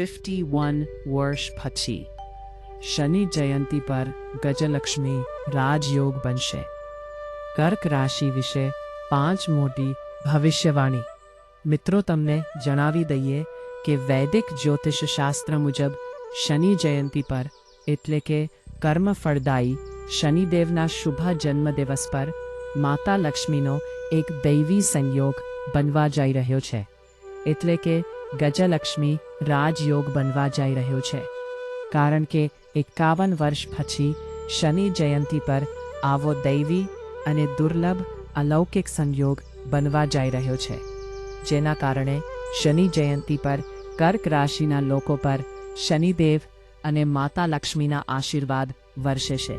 Fifty one વર્ષ પછી, શનિ જયંતી પર ગજલક્ષ્મી રાજયોગ બનશે. કર્ક રાશિ વિશે પાંચ મોટી ભવિષ્યવાણી. મિત્રો, તમને જણાવી દઈએ કે વૈદિક જ્યોતિષ શાસ્ત્ર મુજબ શનિ જયંતી પર એટલે કે કર્મ ફળદાયી શનિદેવના શુભ જન્મદિવસ પર માતા લક્ષ્મીનો એક દૈવી સંયોગ બનવા જઈ રહ્યો છે. એટલે કે ગજલક્ષ્મી રાજયોગ બનવા જઈ રહ્યો છે. કારણ કે એકાવન વર્ષ પછી શનિ જયંતી પર આવો દૈવી અને દુર્લભ અલૌકિક સંયોગ બનવા જઈ રહ્યો છે. જેના કારણે શનિ જયંતી પર કર્ક રાશિના લોકો પર શનિદેવ અને માતા લક્ષ્મીના આશીર્વાદ વર્ષે છે,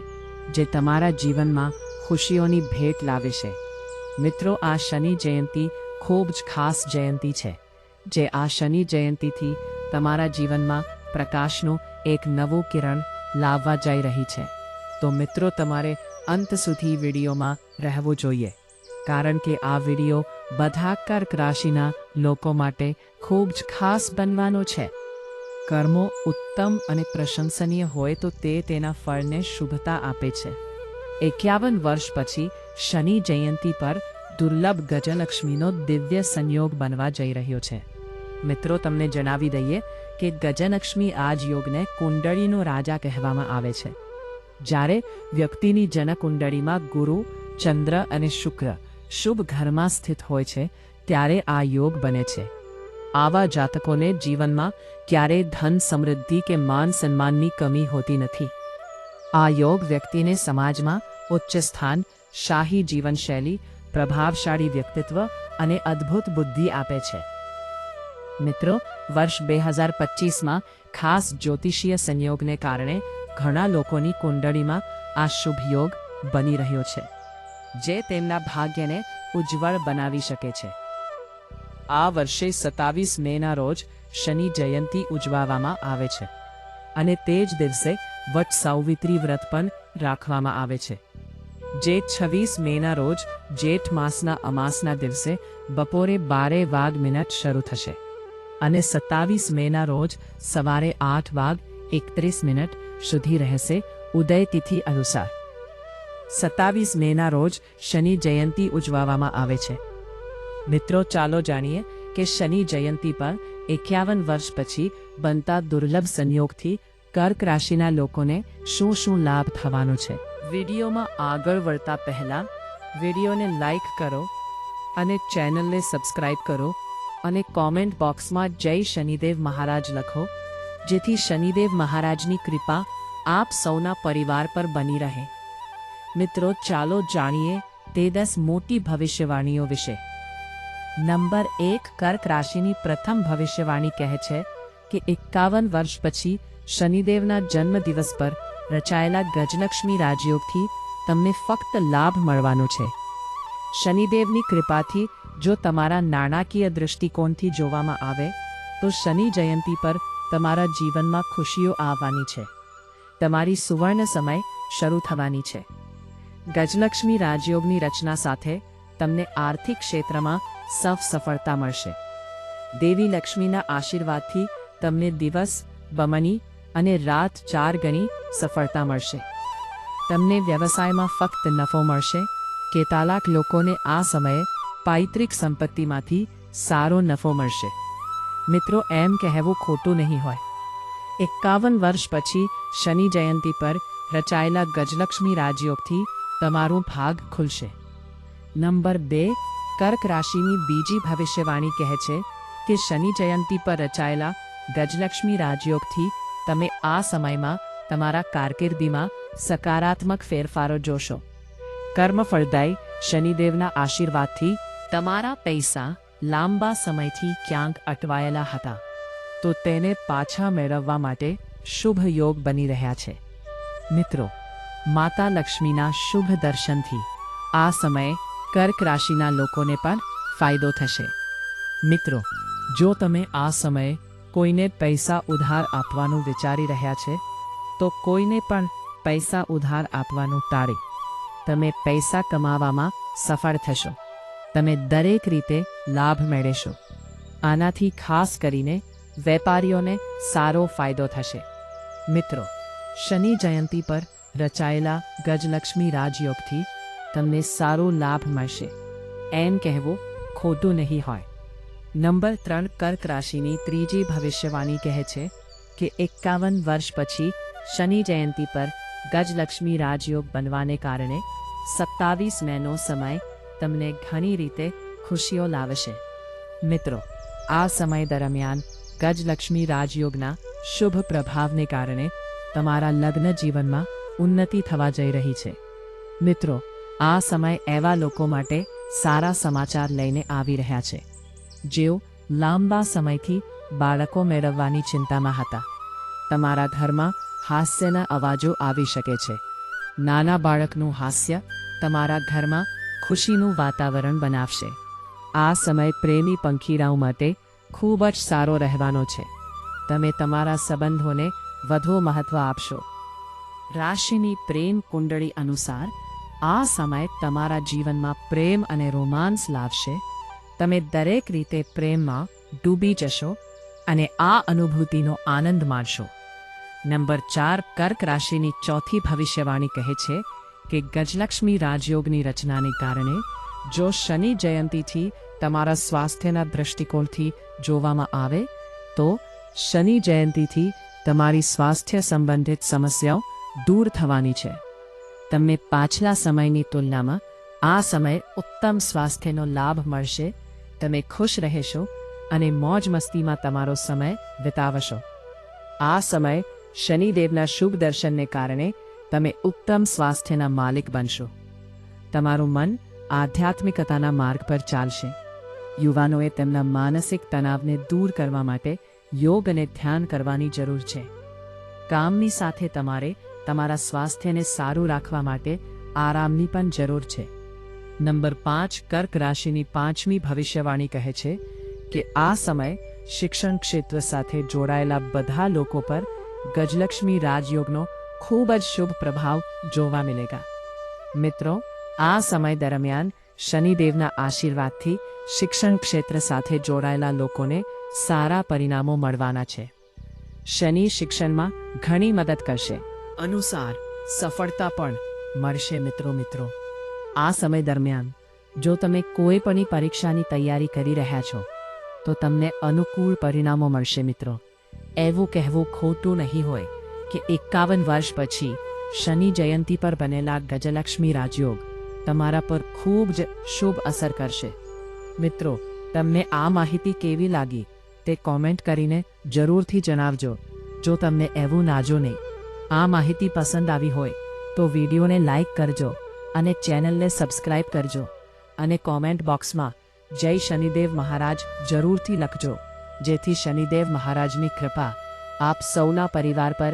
જે તમારા જીવનમાં ખુશીઓની ભેટ લાવે છે. મિત્રો, આ શનિ જયંતી ખૂબ જ ખાસ જયંતી છે. જે આ શનિ જયંતીથી તમારા જીવનમાં પ્રકાશનું એક નવું કિરણ લાવવા જઈ રહી છે. તો મિત્રો, તમારે અંત સુધી વિડીયોમાં રહેવું જોઈએ. કારણ કે આ વીડિયો બધા કર્ક રાશિના લોકો માટે ખૂબ જ ખાસ બનવાનો છે. કર્મો ઉત્તમ અને પ્રશંસનીય હોય તો તે તેના ફળને શુભતા આપે છે. એકાવન વર્ષ પછી શનિ જયંતી પર દુર્લભ ગજલક્ષ્મીનો દિવ્ય સંયોગ બનવા જઈ રહ્યો છે. મિત્રો, તમને જણાવી દઈએ કે ગજલક્ષ્મી આજ યોગને કુંડળીનો રાજા કહેવામાં આવે છે. જ્યારે વ્યક્તિની જનકુંડળીમાં ગુરુ, ચંદ્ર અને શુક્ર શુભ ઘરમાં સ્થિત હોય છે, ત્યારે આ યોગ બને છે. આવા જાતકોને જીવનમાં ક્યારેય ધન સમૃદ્ધિ કે માન સન્માનની કમી હોતી નથી. આ યોગ વ્યક્તિને સમાજમાં ઉચ્ચ સ્થાન, શાહી જીવનશૈલી, પ્રભાવશાળી વ્યક્તિત્વ અને અદ્ભુત બુદ્ધિ આપે છે. મિત્રો, વર્ષ બે હજાર પચીસમાં ખાસ જ્યોતિષીય સંયોગને કારણે ઘણા લોકોની કુંડળીમાં આ શુભ યોગ બની રહ્યો છે, જે તેમના ભાગ્યને ઉજ્જવળ બનાવી શકે છે. આ વર્ષે સત્તાવીસ મેના રોજ શનિ જયંતી ઉજવવામાં આવે છે અને તે જ દિવસે વટ સાવિત્રી વ્રત પણ રાખવામાં આવે છે, જે છવ્વીસ મેના રોજ જેઠ માસના અમાસના દિવસે બપોરે બારે વાગ મિનિટ શરૂ થશે. અને સત્તાવીસ મેના રોજ સવારે આઠ વાગ એકત્રીસ મિનિટ સુધી રહેશે ઉદય તિથિ અનુસાર. સત્તાવીસ મેના રોજ શનિ જયંતી ઉજવવામાં આવે છે. મિત્રો, ચાલો જાણીએ કે શનિ જયંતી પર એકાવન વર્ષ પછી બનતા દુર્લભ સંયોગથી કર્ક રાશિના લોકોને શું શું લાભ થવાનો છે? વિડીયોમાં આગળ વળતા પહેલા વિડીયોને લાઈક કરો અને ચેનલને સબસ્ક્રાઈબ કરો. અને કોમેન્ટ બોક્સમાં જય શનિદેવ મહારાજ લખો, જેથી શનિદેવ મહારાજની કૃપા આપ સૌના પરિવાર પર બની રહે. મિત્રો, ચાલો જાણીએ તે દસ મોટી ભવિષ્યવાણીઓ વિશે. નંબર એક, કર્ક રાશિની પ્રથમ ભવિષ્યવાણી કહે છે કે એકાવન વર્ષ પછી શનિદેવના જન્મદિવસ પર રચાયેલા ગજલક્ષ્મી રાજયોગથી તમને ફક્ત લાભ મળવાનો છે. શનિદેવની કૃપાથી જો તમારા નાણાકીય દૃષ્ટિકોણથી જોવામાં આવે, તો શનિ જયંતી પર તમારા જીવનમાં ખુશીઓ આવવાની છે. તમારી સુવર્ણ સમય શરૂ થવાની છે. ગજલક્ષ્મી રાજયોગની રચના સાથે તમને આર્થિક ક્ષેત્રમાં સફ સફળતા મળશે. દેવી લક્ષ્મીના આશીર્વાદથી તમને દિવસ, બમણી અને રાત ચાર ગણી સફળતા મળશે. તમને વ્યવસાયમાં ફક્ત નફો મળશે કેતાલાક લોકોને આ સમયે પૈતૃક સંપત્તિમાંથી સારો નફો મળશે. મિત્રો, એમ કહેવું ખોટું નહીં હોય. એકાવન વર્ષ પછી શનિ જયંતી પર રચાયેલા ગજલક્ષ્મી રાજયોગથી તમારું ભાગ ખુલશે. નંબર બે, કર્ક રાશિની બીજી ભવિષ્યવાણી કહે છે કે શનિ જયંતી પર રચાયેલા ગજલક્ષ્મી રાજયોગથી તમે આ સમયમાં તમારા કારકિર્દીમાં સકારાત્મક ફેરફારો જોશો. કર્મફળદાયી શનિદેવના આશીર્વાદથી તમારા પૈસા લાંબા સમયથી ક્યાંક અટવાયેલા હતા, તો તેને પાછા મેળવવા માટે શુભ યોગ બની રહ્યા છે. મિત્રો, માતા લક્ષ્મીના શુભ દર્શનથી આ સમયે કર્ક રાશિના લોકોને પણ ફાયદો થશે. મિત્રો, જો તમે આ સમયે કોઈને પૈસા ઉધાર આપવાનું વિચારી રહ્યા છે, તો કોઈને પણ પૈસા ઉધાર આપવાનું ટાળી. તમે પૈસા કમાવામાં સફળ થશો. તમે દરેક રીતે લાભ મેળવશો. આનાથી ખાસ કરીને વેપારીઓને સારો ફાયદો થશે. મિત્રો, શનિ જયંતી પર રચાયેલા ગજલક્ષ્મી રાજયોગથી તમને સારો લાભ મળશે. એમ કહેવું ખોટું નહીં હોય. નંબર ત્રણ કર્ક રાશિની ત્રીજી ભવિષ્યવાણી કહે છે કે એકાવન વર્ષ પછી શનિ જયંતી પર ગજલક્ષ્મી રાજયોગ બનવાને કારણે સત્તાવીસ મેનો સમય તમને ઘણી રીતે ખુશીઓ લાવશે. મિત્રો, આ સમય દરમિયાન ગજલક્ષ્મી રાજયોગના શુભ પ્રભાવને કારણે તમારા લગ્ન જીવનમાં ઉન્નતિ થવા જઈ રહી છે. મિત્રો, આ સમય એવા લોકો માટે સારા સમાચાર લઈને આવી રહ્યા છે, જેઓ લાંબા સમયથી બાળકો મેળવવાની ચિંતામાં હતા. તમારા ઘરમાં હાસ્યના અવાજો આવી શકે છે. નાના બાળકનું હાસ્ય તમારા ઘરમાં ખુશીનું વાતાવરણ બનાવશે. આ સમય પ્રેમી પંખીરાઓ માટે ખૂબ જ સારો રહેવાનો છે. તમે તમારા સંબંધોને વધુ મહત્વ આપશો. રાશિની પ્રેમ કુંડળી અનુસાર આ સમય તમારા જીવનમાં પ્રેમ અને રોમાન્સ લાવશે. તમે દરેક રીતે પ્રેમમાં ડૂબી જશો અને આ અનુભૂતિનો આનંદ માણશો. નંબર ચાર કર્ક રાશિની ચોથી ભવિષ્યવાણી કહે છે કે ગજલક્ષ્મી રાજયોગની રચનાને કારણે જો શનિ જયંતીથી તમારા સ્વાસ્થ્યના દ્રષ્ટિકોણથી જોવામાં આવે, તો શનિ જયંતીથી તમારી સ્વાસ્થ્ય સંબંધિત સમસ્યાઓ દૂર થવાની છે. તમને પાછલા સમયની તુલનામાં આ સમય ઉત્તમ સ્વાસ્થ્યનો લાભ મળશે, તમે ખુશ રહેશો અને મોજ મસ્તીમાં તમારો સમય વિતાવશો. આ સમય શનિદેવના શુભ દર્શનને કારણે તમે ઉત્તમ સ્વાસ્થ્યના માલિક બનશો. તમારું મન આધ્યાત્મિકતાના માર્ગ પર ચાલશે. યુવાનોએ તેમના માનસિક તણાવને દૂર કરવા માટે યોગ અને ધ્યાન કરવાની જરૂર છે. કામની સાથે તમારે તમારા સ્વાસ્થ્યને સારું રાખવા માટે આરામની પણ જરૂર છે. નંબર પાંચ કર્ક રાશિની પાંચમી ભવિષ્યવાણી કહે છે કે આ સમય શિક્ષણ ક્ષેત્ર સાથે જોડાયેલા બધા લોકો પર ગજલક્ષ્મી રાજયોગનો ખૂબ જ શુભ પ્રભાવ જોવા મિલેગા. મિત્રો, આ સમય દરમિયાન શનિદેવના આશીર્વાદથી શિક્ષણ ક્ષેત્ર સાથે જોડાયેલા લોકોને સારા પરિણામો મળવાના છે. શનિ શિક્ષણમાં ઘણી મદદ કરશે. અનુસાર સફળતા પણ મળશે મિત્રો મિત્રો. આ સમય દરમિયાન જો તમે કોઈ પણ પરીક્ષાની તૈયારી કરી રહ્યા છો, તો તમને અનુકૂળ પરિણામો મળશે મિત્રો. એવું કહેવું ખોટું નહીં હોય. કે એકાવન વર્ષ પછી શનિ જયંતી પર બનેલા ગજલક્ષ્મી રાજયોગ તમારા પર ખૂબ જ શુભ અસર કરશે. મિત્રો, તમને આ માહિતી કેવી લાગી તે કોમેન્ટ કરીને જરૂરથી જણાવજો. જો તમને એવું નાજો નહીં આ માહિતી પસંદ આવી હોય, તો વિડીયોને લાઈક કરજો અને ચેનલને સબસ્ક્રાઇબ કરજો અને કોમેન્ટ બોક્સમાં જય શનિદેવ મહારાજ જરૂરથી લખજો, જેથી શનિદેવ મહારાજની કૃપા આપ સૌના પરિવાર પર